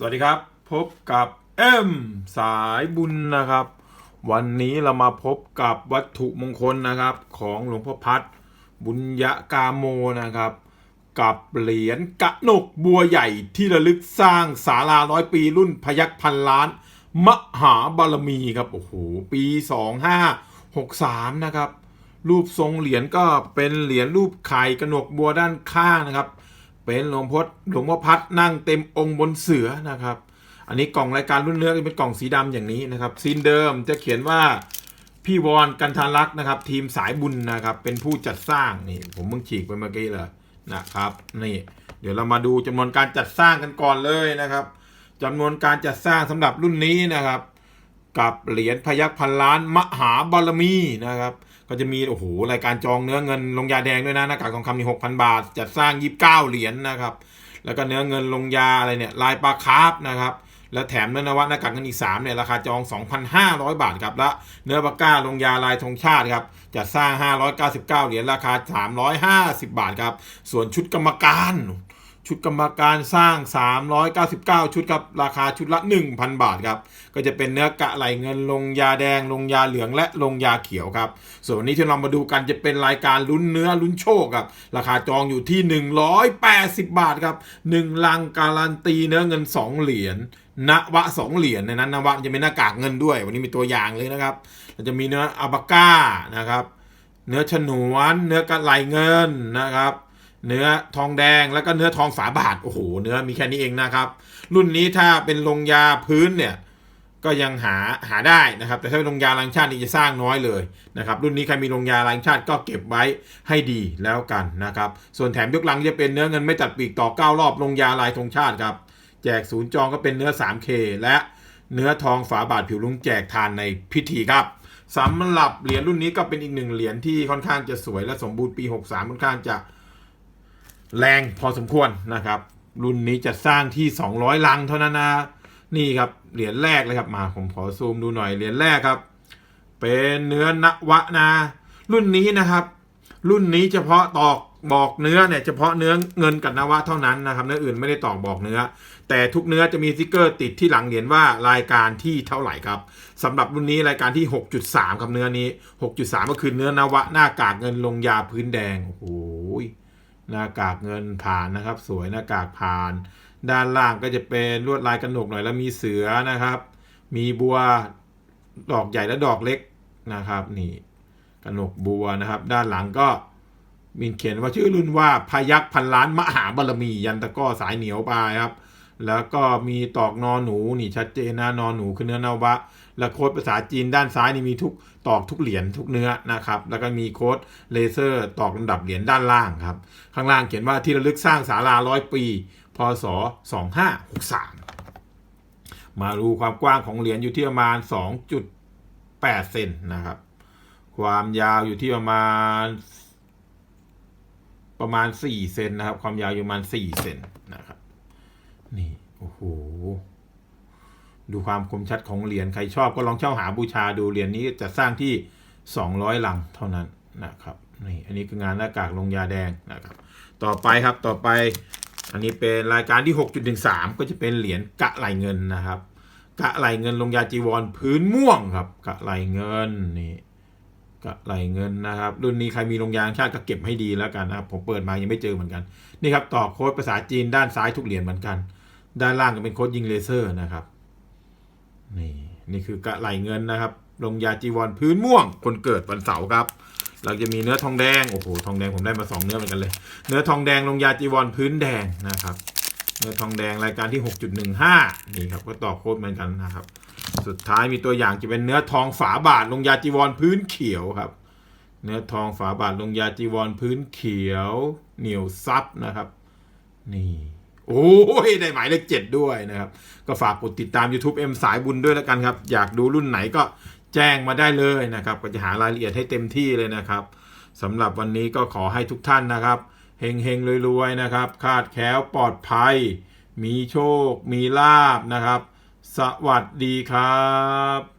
สวัสดีครับ พบกับเอ็มสายบุญนะครับ วันนี้เรามาพบกับวัตถุมงคลนะครับ ของหลวงพ่อพัดบุญยะกาโมนะครับ กับเหรียญกะหนกบัวใหญ่ที่ระลึกสร้างศาลาร้อยปีรุ่นพยัคฆ์พันล้าน มหาบารมีครับโอ้โหปี 2563 นะครับ รูปทรงเหรียญก็เป็นเหรียญรูปไข่กระหนกบัวด้านข้างนะครับ เป็นหลวงพ่อหลวงพ่อพัดนั่งเต็มองค์บนเสือนะครับ อันนี้กล่องรายการรุ่นเนื้อจะเป็นกล่องสีดำอย่างนี้นะครับซีนเดิมจะเขียนว่าพี่วอนกันทารักษ์นะครับ ทีมสายบุญนะครับ เป็นผู้จัดสร้างนี่ผมเพิ่งฉีกไปเมื่อกี้เลยนะครับนี่เดี๋ยวเรามาดูจำนวนการจัดสร้างกันก่อนเลยนะครับจำนวนการจัดสร้างสำหรับรุ่นนี้นะครับ กับเหรียญพยัคฆ์พันล้านมหาบารมีนะครับ ก็จะมีโอ้โหรายการจองเนื้อเงินลงยาแดงด้วยนะหน้ากากทองคำนี่หกพันบาท จัดสร้างยี่สิบเก้าเหรียญนะครับ แล้วก็เนื้อเงินลงยาอะไรเนี่ยลายปลาคาร์ฟนะครับแล้วแถมเนื้อนวัตหน้ากากเงินอีก3เนี่ยราคาจอง 2,500 บาทครับและเนื้อปากก้าลงยาลายธงชาติครับจัดสร้าง 599 เหรียญราคา 350 บาทครับ ส่วนชุดกรรมการ ชุดกรรมการสร้าง 399 ชุดครับ ราคาชุดละ 1,000 บาทครับ ก็จะเป็นเนื้อกะไหลเงินลงยาแดง ลงยาเหลืองและลงยาเขียวครับ ส่วนวันนี้ที่เรามาดูกันจะเป็นรายการลุ้นเนื้อลุ้นโชคครับ ราคาจองอยู่ที่ 180 บาทครับ 1 ลังการันตีเนื้อเงิน 2 เหรียญนวะ2เหรียญในนั้นนวะจะเป็นหน้ากากเงินด้วย วันนี้มีตัวอย่างเลยนะครับเราจะมีเนื้ออาบาก้านะครับ เนื้อฉนวน เนื้อกระไหลเงินนะครับ เนื้อทองแดงแล้วก็เนื้อทองฝาบาท โอ้โห เนื้อมีแค่นี้เองนะครับ รุ่นนี้ถ้าเป็นลงยาพื้นเนี่ยก็ยังหาหาได้นะครับ แต่ถ้าเป็นลงยาลังชาตินี่จะสร้างน้อยเลยนะครับ รุ่นนี้ใครมีลงยาลังชาติก็เก็บไว้ให้ดีแล้วกันนะครับ ส่วนแถมยกลังจะเป็นเนื้อเงินไม่ตัดปีกต่อ 9 รอบลงยาลายธงชาติครับ แจกศูนย์จองก็เป็นเนื้อ 3K และเนื้อทองฝาบาทผิวลุงแจกทานในพิธีครับสำหรับเหรียญรุ่นนี้ก็เป็นอีกหนึ่งเหรียญที่ค่อนข้างจะสวยและสมบูรณ์ปี 63 ค่อนข้างจะ แรงพอสมควรนะครับ รุ่นนี้จะสร้างที่ 200 ลังเท่านั้นนะนี่ครับเหรียญแรกเลยครับมาผมขอซูมดูหน่อยเหรียญแรกครับ เป็นเนื้อนวะนะรุ่นนี้นะครับ รุ่นนี้เฉพาะตอกบอกเนื้อเนี่ยเฉพาะเนื้อเงินกับนวะเท่านั้นนะครับเนื้ออื่นไม่ได้ตอกบอกเนื้อ แต่ทุกเนื้อจะมีสติกเกอร์ติดที่หลังเหรียญว่ารายการที่เท่าไหร่ครับสำหรับรุ่นนี้รายการที่ 6.3ครับเนื้อนี้ 6.3 ก็คือเนื้อนวะหน้ากากเงินลงยาพื้นแดงโอ้โห หน้ากากเงินผ่านนะครับ สวยหน้ากากผ่าน ด้านล่างก็จะเป็นลวดลายกระหนกหน่อยแล้วมีเสือนะครับ มีบัวดอกใหญ่และดอกเล็กนะครับ นี่กระหนกบัวนะครับ ด้านหลังก็มีเขียนว่าชื่อรุ่นว่าพยักพันล้านมหาบารมี ยันตะก้อสายเหนียวปลาครับ แล้วก็มีตอกนอหนูนี่ชัดเจนนะนอหนูคือเนื้อนวะ และโค้ดภาษาจีนด้านซ้ายนี่มีทุกตอกทุกเหรียญทุกเนื้อนะครับ แล้วก็มีโค้ดเลเซอร์ตอกลำดับเหรียญด้านล่างครับ ข้างล่างเขียนว่าที่ระลึกสร้างศาลาร้อยปี พศ 2563 มาดูความกว้างของเหรียญอยู่ที่ประมาณ 2.8 เซนนะครับ ความยาวอยู่ที่ประมาณประมาณ 4 เซนนะครับ ความยาวอยู่ประมาณ 4 เซนนะครับ นี่ โอ้โห ดูความคมชัดของเหรียญใครชอบก็ลองเช่าหาบูชาดูเหรียญนี้จะสร้างที่ 200ลังเท่านั้นนะครับนี่อันนี้คืองานหน้ากากลงยาแดงนะครับ ต่อไปครับต่อไป อันนี้เป็นรายการที่ 6.13 ก็จะเป็นเหรียญกะไหลเงินนะครับ กะไหลเงินลงยาจีวรพื้นม่วงครับ กะไหลเงินนี่กะไหลเงินนะครับ รุ่นนี้ใครมีลงยางชาติก็เก็บให้ดีแล้วกันนะครับผมเปิดมายังไม่เจอเหมือนกัน นี่ครับต่อโค้ดภาษาจีนด้านซ้ายทุกเหรียญเหมือนกัน ด้านล่างก็เป็นโค้ดยิงเลเซอร์นะครับ นี่นี่คือกระไหลเงินนะครับ ลงยาจีวรพื้นม่วง คนเกิดวันเสาร์ครับ เราจะมีเนื้อทองแดง โอ้โห ทองแดงผมได้มาสองเนื้อเหมือนกันเลย เนื้อทองแดงลงยาจีวรพื้นแดงนะครับ เนื้อทองแดงรายการที่ 6.15 นี่ครับ ก็ต่อโค้ดเหมือนกันนะครับ สุดท้ายมีตัวอย่างจะเป็นเนื้อทองฝาบาทลงยาจีวรพื้นเขียวครับ เนื้อทองฝาบาทลงยาจีวรพื้นเขียว เหนียวซับนะครับ นี่ โอ้ยได้หมายเลขเจ็ดด้วยนะครับ ก็ฝากกดติดตาม YouTube M สายบุญด้วยแล้วกันครับ อยากดูรุ่นไหนก็แจ้งมาได้เลยนะครับ ก็จะหารายละเอียดให้เต็มที่เลยนะครับสำหรับวันนี้ก็ขอให้ทุกท่านนะครับเฮงเฮงรวยๆนะครับ คาดแคล้วปลอดภัย มีโชค มีลาบนะครับ สวัสดีครับ